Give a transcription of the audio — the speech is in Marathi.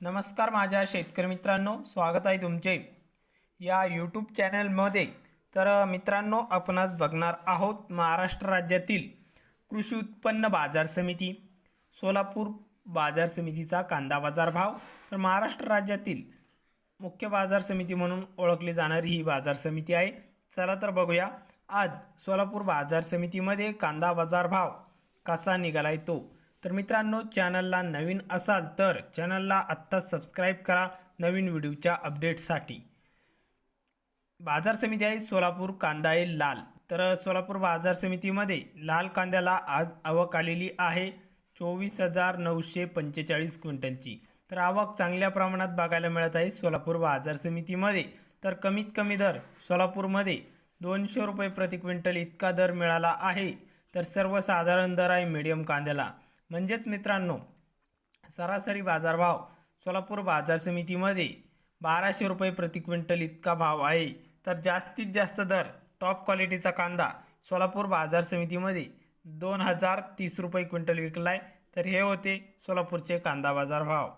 नमस्कार माझ्या शेतकरी मित्रांनो स्वागत आहे तुमचे. या यूट्यूब चॅनलमध्ये तर मित्रांनो आपणास बघणार आहोत महाराष्ट्र राज्यातील कृषी उत्पन्न बाजार समिती सोलापूर बाजार समितीचा कांदा बाजार भाव. तर महाराष्ट्र राज्यातील मुख्य बाजार समिती म्हणून ओळखली जाणारी ही बाजार समिती आहे. चला तर बघूया. आज सोलापूर बाजार समितीमध्ये कांदा बाजार भाव कसा निघालाय तो तर मित्रांनो चॅनलला नवीन असाल तर चॅनलला आत्ताच सबस्क्राईब करा नवीन व्हिडिओच्या अपडेटसाठी. बाजार समिती आहे सोलापूर कांदा आहे लाल. तर सोलापूर बाजार समितीमध्ये लाल कांद्याला आज आवक आलेली आहे चोवीस हजार नऊशे पंचेचाळीस क्विंटलची. तर आवक चांगल्या प्रमाणात बघायला मिळत आहे सोलापूर बाजार समितीमध्ये. तर कमीत कमी दर सोलापूरमध्ये दोनशे रुपये प्रति क्विंटल इतका दर मिळाला आहे. तर सर्वसाधारण दर आहे मिडियम कांद्याला. म्हणजेच मित्रांनो सरासरी बाजारभाव सोलापूर बाजार समितीमध्ये बाराशे रुपये प्रति क्विंटल इतका भाव आहे. तर जास्तीत जास्त दर टॉप क्वालिटीचा कांदा सोलापूर बाजार समितीमध्ये दोन हजार तीस रुपये क्विंटल विकला आहे तर हे होते सोलापूरचे कांदा बाजार भाव